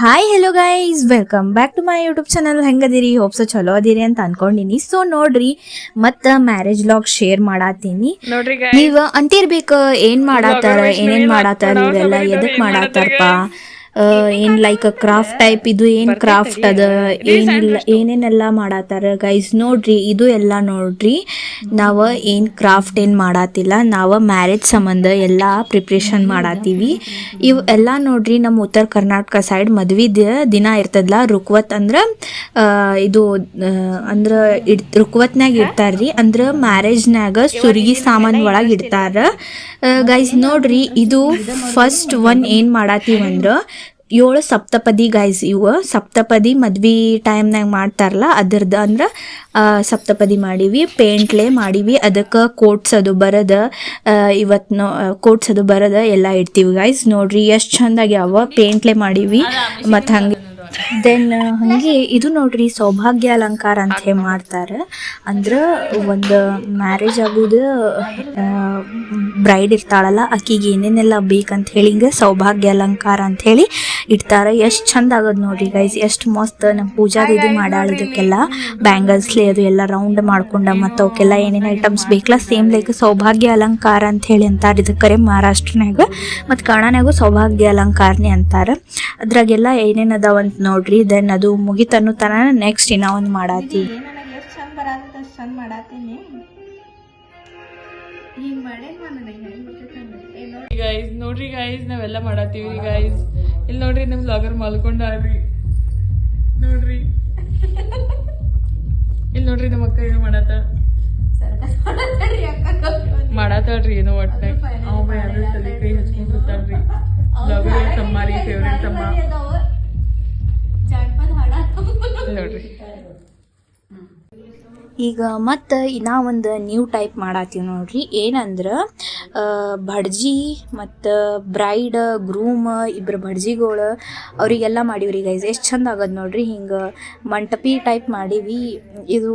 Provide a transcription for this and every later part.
Hi hello guys welcome back to my YouTube channel ಹೆಂಗದಿರಿ? Hope so ಚಲೋ ಅದಿರಿ ಅಂತ ಅನ್ಕೊಂಡಿನಿ. So ನೋಡ್ರಿ ಮತ್ತ ಮ್ಯಾರೇಜ್ ಲಾಗ್ ಶೇರ್ ಮಾಡಾತೀನಿ. ನೀವ್ ಅಂತಿರ್ಬೇಕು ಏನ್ ಮಾಡಾತಾರ ಏನೇನ್ ಮಾಡಾತಾರ ಇವೆಲ್ಲ ಎದಕ್ ಮಾಡಾತಾರಪ್ಪ? ಏನ್ ಲೈಕ್ ಕ್ರಾಫ್ಟ್ ಟೈಪ್ ಇದು ಏನ್ ಕ್ರಾಫ್ಟ್ ಅದ? ಏನಿಲ್ಲ ಏನೇನೆಲ್ಲ ಮಾಡಾತಾರ? ಗೈಸ್ ನೋಡ್ರಿ ಇದು ಎಲ್ಲ ನೋಡ್ರಿ. ನಾವ ಏನ್ ಕ್ರಾಫ್ಟ್ ಏನ್ ಮಾಡಾತಿಲ್ಲ. ನಾವ ಮ್ಯಾರೇಜ್ ಸಂಬಂಧ ಎಲ್ಲ ಪ್ರಿಪ್ರೇಷನ್ ಮಾಡಾತೀವಿ. ಇವ್ ಎಲ್ಲ ನೋಡ್ರಿ ನಮ್ಮ ಉತ್ತರ ಕರ್ನಾಟಕ ಸೈಡ್ ಮದ್ವಿದ ದಿನ ಇರ್ತದಲ್ಲ ರುಕ್ವತ್ ಅಂದ್ರ ಇದು ಅಂದ್ರ ಇಡ್ ರುಕ್ವತ್ನಾಗ ಇಡ್ತಾರ್ರಿ. ಅಂದ್ರ ಮ್ಯಾರೇಜ್ನಾಗ ಸುರ್ಗಿ ಸಾಮಾನ್ ಒಳಗೆ ಇಡ್ತಾರ. ಗೈಸ್ ನೋಡ್ರಿ ಇದು ಫಸ್ಟ್ ಒನ್ ಏನ್ ಮಾಡಾತೀವಂದ್ರ ಏಳು ಸಪ್ತಪದಿ ಗೈಸ್ ಇವು ಸಪ್ತಪದಿ ಮದ್ವಿ ಟೈಮ್ನಾಗ ಮಾಡ್ತಾರಲ್ಲ ಅದ್ರದ್ದು ಅಂದ್ರೆ ಸಪ್ತಪದಿ ಮಾಡೀವಿ ಪೇಂಟ್ಲೆ ಮಾಡೀವಿ ಅದಕ್ಕೆ ಕೋಟ್ಸ್ ಅದು ಬರದ ಇವತ್ತು ಕೋಟ್ಸ್ ಅದು ಬರದ ಎಲ್ಲ ಇಡ್ತೀವಿ ಗೈಸ್ ನೋಡ್ರಿ ಎಷ್ಟು ಚಂದಾಗಿ ಅವ ಪೇಂಟ್ಲೆ ಮಾಡೀವಿ ಮತ್ತು ಹಂಗೆ ದೆನ್ ಹಂಗೆ ಇದು ನೋಡ್ರಿ ಸೌಭಾಗ್ಯ ಅಲಂಕಾರ ಅಂತ ಹೇಳಿ ಮಾಡ್ತಾರೆ. ಅಂದ್ರೆ ಒಂದು ಮ್ಯಾರೇಜ್ ಆಗೋದು ಬ್ರೈಡ್ ಇರ್ತಾಳಲ್ಲ ಆಕಿಗೆ ಏನೇನೆಲ್ಲ ಬೇಕಂತ ಹೇಳಿ ಹಿಂಗೆ ಸೌಭಾಗ್ಯ ಅಲಂಕಾರ ಅಂತ ಹೇಳಿ ಇಡ್ತಾರೆ. ಎಷ್ಟು ಚಂದ ಆಗೋದು ನೋಡ್ರಿ ಗೈಸ್ ಎಷ್ಟು ಮಸ್ತ್ ನಮ್ಮ ಪೂಜಾ ಇದು ಮಾಡಾಳ ಇದಕ್ಕೆಲ್ಲ ಬ್ಯಾಂಗಲ್ಸ್ಲಿ ಅದು ಎಲ್ಲ ರೌಂಡ್ ಮಾಡ್ಕೊಂಡ ಮತ್ತು ಅವಕ್ಕೆಲ್ಲ ಏನೇನು ಐಟಮ್ಸ್ ಬೇಕಲ್ಲ ಸೇಮ್ ಲೈಕ್ ಸೌಭಾಗ್ಯ ಅಲಂಕಾರ ಅಂತ ಹೇಳಿ ಅಂತಾರೆ ಇದಕ್ಕೆ ಕರೆ ಮಹಾರಾಷ್ಟ್ರನಾಗ ಮತ್ತು ಕನ್ನಡನಾಗೂ ಸೌಭಾಗ್ಯ ಅಲಂಕಾರನೇ ಅಂತಾರೆ. ಅದ್ರಾಗೆಲ್ಲ ಏನೇನು ಅದಾವಂತ ನೋಡ್ರಿ ದೆನ್ ಅದು ಮುಗಿತನ್ನು ತನ ನೆಕ್ಸ್ಟ್ ಇನ್ನ ಒಂದು ಮಾಡಾತಿ. ನನಗೆ ಎಷ್ಟು ಚಂದ ಬರತ್ತ ಅಷ್ಟು ಚಂದ ಮಾಡಾತೀನಿ. ಹಿಂಗ್ ಮಾಡೇನ್ ನನಗೆ ಗೈಸ್ ನೋಡ್ರಿ ಗೈಸ್ ನಾವೆಲ್ಲ ಮಾಡಾತೀವಿ ಗೈಸ್ ಇಲ್ಲಿ ನೋಡ್ರಿ ನಿಮ್ಮ ಬ್ಲಾಗರ್ ಮಲ್ಕೊಂಡ್ರಿ ನೋಡ್ರಿ. ಇಲ್ಲಿ ನೋಡ್ರಿ ನಮ್ಮ ಅಕ್ಕ ಏನು ಮಾಡತ್ತ ಮಾಡತ್ತಾಳ್ರಿ ಏನೋ ಒಟ್ಟೆ ಅವ ಯಾರು ತಲೆ ಕೈ ಹಚ್ಕೊಂಡ್ ಕೂತಾಳ್ರಿ. ಬ್ಲಾಗರ್ ತಮ್ಮ ರೀ ಫೇವ್ರೇಟ್ ತಮ್ಮ. ಇಲ್ಲಿ ನೋಡ್ರಿ ಈಗ ಮತ್ತು ಇನ್ನೂ ಒಂದು ನ್ಯೂ ಟೈಪ್ ಮಾಡತ್ತೀವಿ ನೋಡ್ರಿ. ಏನಂದ್ರೆ ಬಡ್ಜಿ ಭಡ್ಜಿ ಮತ್ತು ಬ್ರೈಡ್ ಗ್ರೂಮ್ ಇಬ್ಬರು ಭಡ್ಜಿಗಳು ಅವರಿಗೆಲ್ಲ ಮಾಡೀವ್ರಿ ಗೈಸ್ ಎಷ್ಟು ಚಂದ ಆಗದ ನೋಡ್ರಿ ಹಿಂಗೆ ಮಂಟಪಿ ಟೈಪ್ ಮಾಡೀವಿ. ಇದು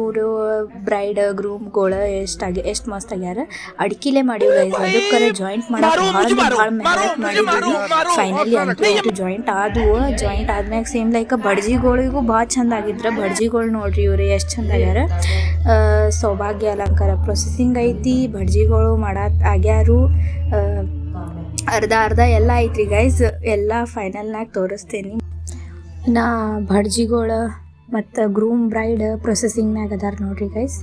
ಬ್ರೈಡ್ ಗ್ರೂಮ್ಗಳು ಆಗ್ಯ ಎಷ್ಟು ಮಸ್ತ್ ಆಗ್ಯಾರ. ಅಡ್ಕಿಲೆ ಮಾಡೀವಿ ಗೈಸ್ ಅದಕ್ಕೆ ಜಾಯಿಂಟ್ ಮಾಡಕ್ಕೆ ಭಾಳ ಭಾಳ ಮೆಹನತ್ ಫೈನಲಿ ಅಂತೂ ಜಾಯಿಂಟ್ ಆದವು. ಜಾಯಿಂಟ್ ಆದ್ಮ್ಯಾಗ ಸೇಮ್ ಲೈಕ್ ಬಡ್ಜಿಗಳಿಗೂ ಭಾಳ ಚಂದ ಆಗಿದ್ರ. ಬಡ್ಜಿಗಳು ನೋಡ್ರಿ ಇವ್ರು ಎಷ್ಟು ಚಂದ ಆಗ್ಯಾರ. ಸೌಭಾಗ್ಯ ಅಲಂಕಾರ ಪ್ರೊಸೆಸಿಂಗ್ ಐತಿ ಬಡ್ಜಿಗಳು ಮಾಡತ್ ಆಗ್ಯಾರು. ಅರ್ಧ ಅರ್ಧ ಎಲ್ಲ ಐತ್ರಿ ಗೈಸ್ ಎಲ್ಲ ಫೈನಲ್ನಾಗ ತೋರಿಸ್ತೇನೆ. ನಾ ಭಡ್ಜಿಗಳು ಮತ್ತು ಗ್ರೂಮ್ ಬ್ರೈಡ್ ಪ್ರೊಸೆಸಿಂಗ್ನಾಗ ಅದಾರ ನೋಡ್ರಿ ಗೈಸ್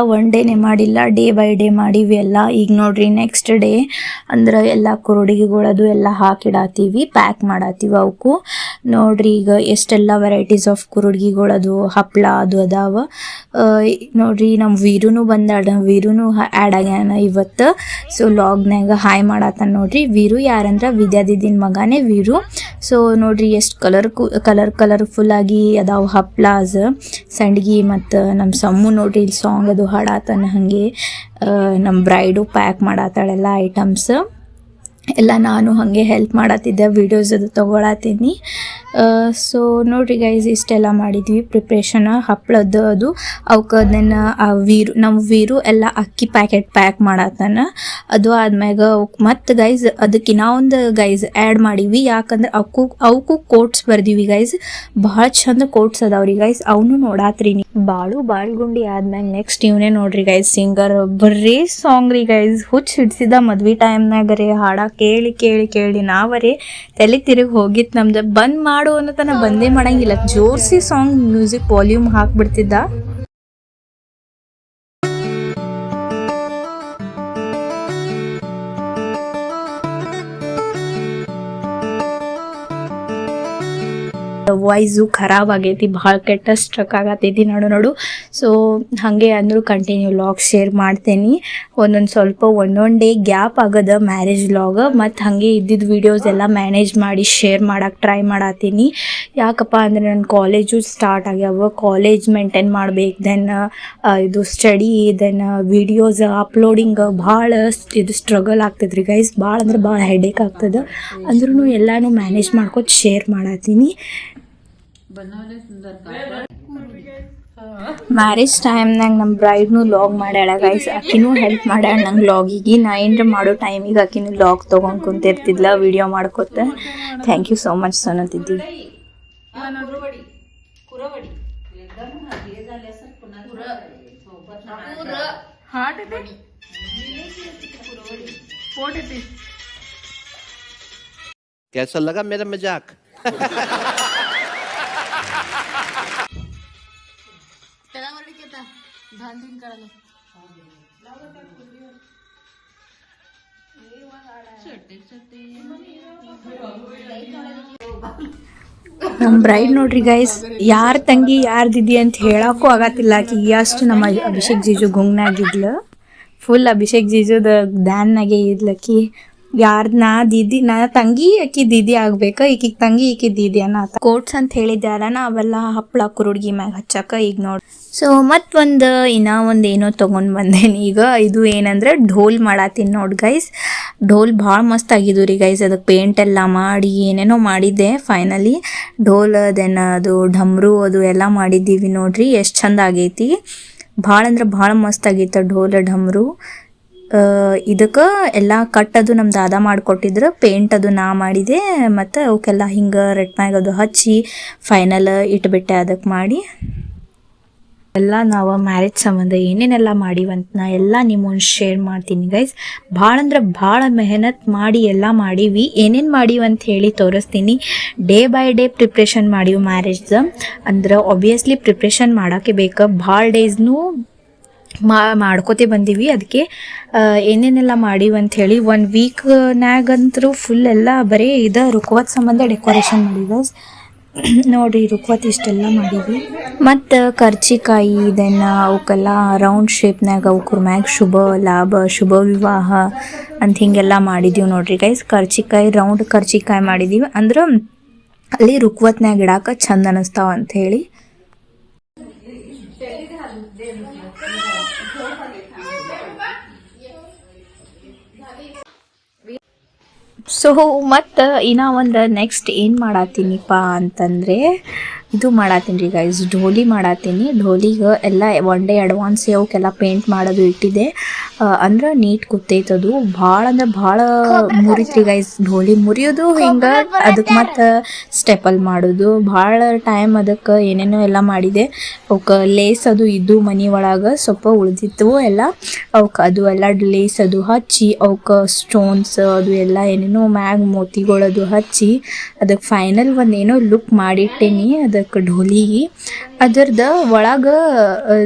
ಒನ್ ಡೇನೆ ಮಾಡಿಲ್ಲ ಡೇ ಬೈ ಡೇ ಮಾಡಿವಿ ಎಲ್ಲ. ಈಗ ನೋಡ್ರಿ ನೆಕ್ಸ್ಟ್ ಡೇ ಅಂದ್ರೆ ಎಲ್ಲ ಕುರುಡಿಗೆಗಳದು ಎಲ್ಲ ಹಾಕಿಡಾತೀವಿ ಪ್ಯಾಕ್ ಮಾಡಾತೀವಿ ಅವಕ್ಕೂ ನೋಡ್ರಿ ಈಗ ಎಷ್ಟೆಲ್ಲ ವೆರೈಟೀಸ್ ಆಫ್ ಕುರುಡ್ಗಿಗಳದು ಹಪ್ಪಳ ಅದು ಅದಾವ. ನೋಡ್ರಿ ನಮ್ಮ ವೀರುನು ಬಂದಾಡ ವೀರುನು ಆ್ಯಡ್ ಆಗ್ಯಾನ ಇವತ್ತು. ಸೊ ಲಾಗ್ನಾಗ ಹಾಯ್ ಮಾಡತ್ತಾನ ನೋಡ್ರಿ. ವೀರು ಯಾರಂದ್ರೆ? ವಿದ್ಯಾದಿದಿನ ಮಗನೇ ವೀರು. ಸೊ ನೋಡ್ರಿ ಎಷ್ಟು ಕಲರ್ ಕಲರ್ ಕಲರ್ಫುಲ್ ಆಗಿ ಅದಾವ ಹಪ್ಲಾಸ್ ಸಂಡ್ಗಿ ಮತ್ತು ನಮ್ಮ ಸಮ್ಮು ನೋಡ್ರಿ ಇಲ್ಲಿ ಸಾಂಗ್ ಅದು ಹಾಡಾತನ ಹಾಗೆ. ನಮ್ಮ ಬ್ರೈಡು ಪ್ಯಾಕ್ ಮಾಡತ್ತಾಳೆಲ್ಲ ಐಟಮ್ಸ್ ಎಲ್ಲ ನಾನು ಹಾಗೆ ಹೆಲ್ಪ್ ಮಾಡತ್ತಿದ್ದೆ ವೀಡಿಯೋಸ್ ಅದು ತೊಗೊಳತ್ತೀನಿ ಸೊ ನೋಡ್ರಿ ಗೈಸ್ ಇಷ್ಟೆಲ್ಲ ಮಾಡಿದ್ವಿ ಪ್ರಿಪ್ರೇಷನ್ ಹಪ್ಪಳದ್ದು ಅದು. ಅವಕ್ಕೆ ಅದನ್ನ, ಆ ವೀರು ನಮ್ಮ ವೀರು ಎಲ್ಲ ಅಕ್ಕಿ ಪ್ಯಾಕೆಟ್ ಪ್ಯಾಕ್ ಮಾಡತ್ತಾನ ಅದು ಆದ್ಮ್ಯಾಗ ಅವಕ್ಕೆ ಮತ್ತು ಗೈಸ್ ಅದಕ್ಕೆ ಒಂದು ಗೈಸ್ ಆ್ಯಡ್ ಮಾಡೀವಿ ಯಾಕಂದ್ರೆ ಅವಕ್ಕೂ ಅವಕ್ಕೂ ಕೋಟ್ಸ್ ಬರ್ದೀವಿ ಗೈಸ್ ಭಾಳ ಚಂದ ಕೋಟ್ಸ್ ಅದಾವ್ರಿ ಗೈಸ್ ಅವನು ನೋಡಾತ್ರಿ ನೀ ಬಾಳು ಬಾಳ್ಗುಂಡಿ ಆದ್ಮ್ಯಾಗ ನೆಕ್ಸ್ಟ್ ಇವನೇ ನೋಡ್ರಿ ಗೈಸ್ ಸಿಂಗರ್ ಬರ್ರೀ ಸಾಂಗ್ ರೀ ಗೈಸ್ ಹುಚ್ಚ ಹಿಡ್ಸಿದ ಮದ್ವೆ ಟೈಮ್ನಾಗ ರೀ. ಹಾಡ ಕೇಳಿ ಕೇಳಿ ಕೇಳಿ ನಾವರೇ ತಲೆ ತಿರುಗಿ ಹೋಗಿತ್ತು ನಮ್ದು. ಬಂದ್ ಮಾಡು ಅನ್ನೋತನ ಬಂದೇ ಮಾಡಂಗಿಲ್ಲ. ಜೋರ್ಸಿ ಸಾಂಗ್ ಮ್ಯೂಸಿಕ್ ವಾಲ್ಯೂಮ್ ಹಾಕ್ಬಿಡ್ತಿದ್ದ. ವಾಯ್ಸು ಖರಾಬ್ ಆಗೈತಿ, ಭಾಳ ಕೆಟ್ಟ ಸ್ಟ್ರಕ್ ಆಗತ್ತೈತಿ ನೋಡು ನೋಡು. ಸೊ ಹಾಗೆ ಅಂದರೂ ಕಂಟಿನ್ಯೂ ಲಾಗ್ ಶೇರ್ ಮಾಡ್ತೇನೆ. ಒಂದೊಂದು ಸ್ವಲ್ಪ ಒಂದೊಂದು ಡೇ ಗ್ಯಾಪ್ ಆಗದ ಮ್ಯಾರೇಜ್ ಲಾಗ್ ಮತ್ತು ಹಾಗೆ ಇದ್ದಿದ್ದು ವೀಡಿಯೋಸ್ ಎಲ್ಲ ಮ್ಯಾನೇಜ್ ಮಾಡಿ ಶೇರ್ ಮಾಡಕ್ಕೆ ಟ್ರೈ ಮಾಡತ್ತೀನಿ ಯಾಕಪ್ಪ ಅಂದರೆ ನನ್ನ ಕಾಲೇಜು ಸ್ಟಾರ್ಟ್ ಆಗ್ಯಾವ ಕಾಲೇಜ್ ಮೇಂಟೈನ್ ಮಾಡ್ಬೇಕು ದೆನ್ ಇದು ಸ್ಟಡಿ ದೆನ್ ವಿಡಿಯೋಸ್ ಅಪ್ಲೋಡಿಂಗ್ ಭಾಳ ಇದು ಸ್ಟ್ರಗಲ್ ಆಗ್ತದ್ರಿ ಗೈಸ್ ಭಾಳ ಅಂದ್ರೆ ಭಾಳ ಹೆಡೇಕ್ ಆಗ್ತದೆ. ಅಂದ್ರೂ ಎಲ್ಲಾನು ಮ್ಯಾನೇಜ್ ಮಾಡ್ಕೊತ ಶೇರ್ ಮಾಡತ್ತೀನಿ ಮ್ಯಾರೇಜ್ ಟೈಮ್ನಾಗ ನಮ್ಮ ಬ್ರೈಡ್ನು ಲಾಗ್ ಮಾಡ್ಯಾಳ ಗೈಸ್ ಆಕಿನೂ ಹೆಲ್ಪ್ ಮಾಡ್ಯಾಳ ನಂಗೆ ಲಾಗಿಗೆ ನಾ ಏನ್ರ ಮಾಡೋ ಟೈಮಿಗೆ ಆಕಿನೂ ಲಾಗ್ ತೊಗೊಂಡು ಕುಂತಿರ್ತಿದ್ಲ ವಿಡಿಯೋ ಮಾಡ್ಕೊತ ಥ್ಯಾಂಕ್ ಯು ಸೋ ಮಚ್ ಸೋನತಿದ್ದಿ. ಹಾರ್ಟ್ लगा मेरा ಐತಿ कैसा लगा मेरा मजाक ನಮ್ಮ ಬ್ರೈಡ್ ನೋಡ್ರಿ ಗೈಸ್ ಯಾರ ತಂಗಿ ಯಾರ್ ದಿದಿ ಅಂತ ಹೇಳಕ್ಕೂ ಆಗತ್ತಿಲ್ಲ ಆಕಿ ಅಷ್ಟು ನಮ್ಮ ಅಭಿಷೇಕ್ ಜೀಜು ಗುಂಗ್ನಾಗಿದ್ಲು ಫುಲ್ ಅಭಿಷೇಕ್ ಜೀಜುದ ಧ್ಯಾನ್ನಾಗೆ ಇದ್ಲಕ್ಕಿ ಯಾರ್ ನಾ ದೀದಿ, ನಾ ತಂಗಿ ಆಕಿ ದೀದಿ ಆಗ್ಬೇಕ, ಈಕಿಗ್ ತಂಗಿ, ಈಕಿ ದೀದಿ ಅನ್ನತ ಕೋಟ್ಸ್ ಅಂತ ಹೇಳಿದ್ಯಾರ ನಾ ಅವೆಲ್ಲ ಹಪ್ಪಳ ಕುರುಡ್ಗಿ ಮ್ಯಾಗ ಹಚ್ಚಾಕ ಈಗ ನೋಡ್. ಸೊ ಮತ್ ಒಂದ್ ಇನ್ನ ಒಂದ್ ಏನೋ ತಗೊಂಡ್ ಬಂದೇನಿ. ಈಗ ಇದು ಏನಂದ್ರೆ ಢೋಲ್ ಮಾಡತ್ತೀನಿ ನೋಡ್ ಗೈಸ್ ಢೋಲ್ ಭಾಳ ಮಸ್ತ್ ಆಗಿದ್ದು ರೀ ಗೈಸ್ ಅದಕ್ಕೆ ಪೇಂಟ್ ಎಲ್ಲ ಮಾಡಿ, ಏನೇನೋ ಮಾಡಿದ್ದೆ ಫೈನಲಿ ಢೋಲ್ ದೆನ್ ಅದು ಢಮ್ರು ಅದು ಎಲ್ಲ ಮಾಡಿದ್ದೀವಿ ನೋಡ್ರಿ. ಎಷ್ಟು ಚಂದ ಆಗೈತಿ. ಭಾಳ ಅಂದ್ರೆ ಭಾಳ ಮಸ್ತ್ ಆಗೈತೆ ಢೋಲ್ ಢಮ್ರು ಇದಕ್ಕೆ ಎಲ್ಲ ಕಟ್ ಅದು ನಮ್ಮ ದಾದಾ ಮಾಡಿಕೊಟ್ಟಿದ್ರು ಪೇಂಟ್ ಅದು ನಾ ಮಾಡಿದೆ, ಮತ್ತು ಅವಕ್ಕೆಲ್ಲ ಹಿಂಗೆ ರೆಡ್ ಮ್ಯಾಗ ಅದು ಹಚ್ಚಿ ಫೈನಲ್ ಇಟ್ಬಿಟ್ಟೆ ಅದಕ್ಕೆ ಮಾಡಿ. ಎಲ್ಲ ನಾವು ಮ್ಯಾರೇಜ್ ಸಂಬಂಧ ಏನೇನೆಲ್ಲ ಮಾಡಿವಂತ ನಾ ಎಲ್ಲ ನಿಮ್ಮನ್ನು ಶೇರ್ ಮಾಡ್ತೀನಿ ಗೈಸ್ ಭಾಳ ಅಂದ್ರೆ ಭಾಳ ಮೆಹನತ್ ಮಾಡಿ ಎಲ್ಲ ಮಾಡೀವಿ. ಏನೇನು ಮಾಡೀವಿ ಅಂತ ಹೇಳಿ ತೋರಿಸ್ತೀನಿ. ಡೇ ಬೈ ಡೇ ಪ್ರಿಪ್ರೇಷನ್ ಮಾಡೀವಿ ಮ್ಯಾರೇಜ್ದು ಅಂದ್ರೆ ಒಬ್ವಿಯಸ್ಲಿ ಪ್ರಿಪ್ರೇಷನ್ ಮಾಡೋಕ್ಕೆ ಬೇಕು. ಭಾಳ ಡೇಸ್ನು ಮಾ, ಮಾಡ್ಕೋತೆ ಬಂದೀವಿ. ಅದಕ್ಕೆ ಏನೇನೆಲ್ಲ ಮಾಡೀವಿ ಅಂತ ಹೇಳಿ ಒನ್ ವೀಕ್ನಾಗಂತರೂ ಫುಲ್ ಎಲ್ಲ ಬರೀ ಇದು ರುಕ್ವತ್ ಸಂಬಂಧ ಡೆಕೋರೇಷನ್ ಮಾಡಿದ ನೋಡಿ ರುಕ್ವತ್ ಇಷ್ಟೆಲ್ಲ ಮಾಡೀವಿ ಮತ್ತು ಕರ್ಚಿಕಾಯಿ ಇದನ್ನ ಅವಕ್ಕೆಲ್ಲ ರೌಂಡ್ ಶೇಪ್ನಾಗ ಅವಕ್ರ ಮ್ಯಾಗ ಶುಭ ಲಾಭ, ಶುಭ ವಿವಾಹ ಅಂತ ಹಿಂಗೆಲ್ಲ ಮಾಡಿದ್ದೀವಿ ನೋಡ್ರಿ ಗೈಸ್ ಕರ್ಚಿಕಾಯಿ ರೌಂಡ್ ಕರ್ಚಿಕಾಯಿ ಮಾಡಿದ್ದೀವಿ ಅಂದ್ರೆ ಅಲ್ಲಿ ರುಕ್ವತ್ನಾಗ ಇಡಾಕ ಚಂದ ಅನಿಸ್ತಾವ ಅಂತ ಹೇಳಿ. ಸೊ ಮತ್ತು ಇನ್ನ ಒಂದು ನೆಕ್ಸ್ಟ್ ಏನು ಮಾಡತ್ತೀನಿಪ್ಪ ಅಂತಂದರೆ ಇದು ಮಾಡತ್ತೀನಿ ರೀ ಗೈಸ್ ಢೋಲಿ ಮಾಡತ್ತೀನಿ. ಢೋಲಿಗೆ ಎಲ್ಲ ಒನ್ ಡೇ ಅಡ್ವಾನ್ಸ್ ಅವಕ್ಕೆಲ್ಲ ಪೇಂಟ್ ಮಾಡೋದು ಇಟ್ಟಿದೆ. ಅಂದ್ರೆ ನೀಟ್ ಕುತ್ತೈತದು ಭಾಳ ಅಂದ್ರೆ ಭಾಳ ಮುರಿತ್ರಿ ಗೈಸ್ ಢೋಲಿ ಮುರಿಯೋದು ಹಿಂಗೆ ಅದಕ್ಕೆ ಮತ್ತೆ ಸ್ಟೆಪಲ್ ಮಾಡೋದು. ಭಾಳ ಟೈಮ್ ಅದಕ್ಕೆ ಏನೇನೋ ಎಲ್ಲ ಮಾಡಿದೆ. ಅವಕ್ಕೆ ಲೇಸ್ ಅದು ಇದ್ದು ಮನೆ ಒಳಗೆ ಸ್ವಲ್ಪ ಉಳಿದಿತ್ತು ಎಲ್ಲ. ಅವಕ್ಕೆ ಅದು ಎಲ್ಲ ಲೇಸ್ ಅದು ಹಚ್ಚಿ ಅವಕ್ಕೆ ಸ್ಟೋನ್ಸ್ ಅದು ಎಲ್ಲ ಏನೇನೋ ಮ್ಯಾಗ್ ಮೋತಿಗಳದು ಹಚ್ಚಿ ಅದಕ್ಕೆ ಫೈನಲ್ ಒಂದೇನೋ ಏನೋ ಲುಕ್ ಮಾಡಿಟ್ಟೇನಿ. ಅದಕ್ಕೆ ಢೋಲಿಗೆ, ಅದ್ರದ್ದು ಒಳಗೆ,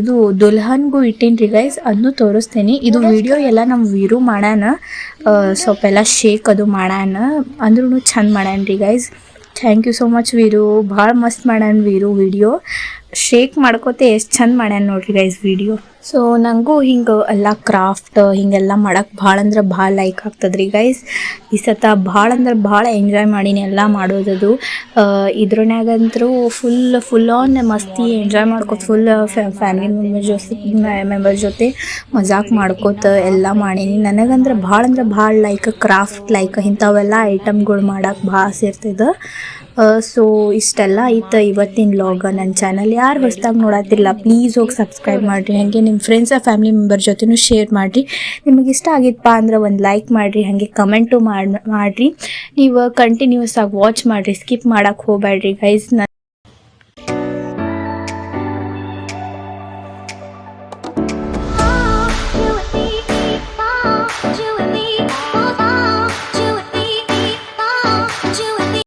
ಇದು ದುಲ್ಹನ್ಗೂ ಇಟ್ಟೇನಿ ರೀ ಗೈಸ್ ಅದನ್ನು ತೋರಿಸ್ತೇನೆ. ಇದು ವಿಡಿಯೋ ಎಲ್ಲ ನಮ್ಮ ವೀರು ಮಾಡ್ಯಾನ ಸ್ವಲ್ಪ ಎಲ್ಲ ಶೇಕ್ ಅದು ಮಾಡ್ಯಾನ ಅಂದ್ರೂ ಚಂದ ಮಾಡ್ಯಾನ ರೀ guys thank you so much Veeru. ಭಾಳ ಮಸ್ತ್ ಮಾಡ್ಯಾನ ವೀರು ವಿಡಿಯೋ ಶೇಕ್ ಮಾಡ್ಕೋತೆ ಎಷ್ಟು ಚಂದ ಮಾಡ್ಯಾನ ನೋಡ್ರಿ ಗೈಸ್ ವಿಡಿಯೋ ಸೊ ನನಗೂ ಹಿಂಗೆ ಎಲ್ಲ ಕ್ರಾಫ್ಟ್ ಹಿಂಗೆಲ್ಲ ಮಾಡಕ್ಕೆ ಭಾಳ ಅಂದ್ರೆ ಭಾಳ ಲೈಕ್ ಆಗ್ತದ್ರಿ ಗೈಸ್ ಈ ಸತ ಭಾಳ ಅಂದ್ರೆ ಭಾಳ ಎಂಜಾಯ್ ಮಾಡೀನಿ ಎಲ್ಲ ಮಾಡೋದದು. ಇದ್ರನ್ಯಾಗಂತರೂ ಫುಲ್ ಫುಲ್ ಆನ್ ಮಸ್ತಿ ಎಂಜಾಯ್ ಮಾಡ್ಕೋತ ಫುಲ್ ಫ್ಯಾಮಿಲಿ ಮೆಂಬರ್ ಜೊತೆ ಮೆಂಬರ್ ಜೊತೆ ಮಜಾಕ್ ಮಾಡ್ಕೋತ ಎಲ್ಲ ಮಾಡೀನಿ. ನನಗಂದ್ರೆ ಭಾಳ ಅಂದ್ರೆ ಭಾಳ ಲೈಕ್ ಕ್ರಾಫ್ಟ್ ಲೈಕ್ ಇಂಥವೆಲ್ಲ ಐಟಮ್ಗಳು ಮಾಡಕ್ಕೆ ಭಾಳ ಆಸೆ ಇರ್ತದೆ. ಸೊ ಇಷ್ಟೆಲ್ಲ ಐತೆ ಇವತ್ತಿನ ಲಾಗ ನನ್ನ ಚಾನಲ್ ಯಾರು ಹೊಸ್ದಾಗಿ ನೋಡತ್ತಿಲ್ಲ ಪ್ಲೀಸ್ ಹೋಗಿ ಸಬ್ಸ್ಕ್ರೈಬ್ ಮಾಡಿರಿ. ಹಾಗೆ ನಿಮ್ಮ ಫ್ರೆಂಡ್ಸ್ ಫ್ಯಾಮಿಲಿ ಮೆಂಬರ್ ಜೊತೆನೂ ಶೇರ್ ಮಾಡಿರಿ. ನಿಮಗೆ ಇಷ್ಟ ಆಗಿತ್ತಪ್ಪ ಅಂದ್ರೆ ಒಂದು ಲೈಕ್ ಮಾಡಿರಿ, ಹಾಗೆ ಕಮೆಂಟು ಮಾಡಿ ನೀವು ಕಂಟಿನ್ಯೂಸ್ ಆಗಿ ವಾಚ್ ಮಾಡಿರಿ ಸ್ಕಿಪ್ ಮಾಡೋಕ್ಕೆ ಹೋಗಬೇಡ್ರಿ ಗೈಸ್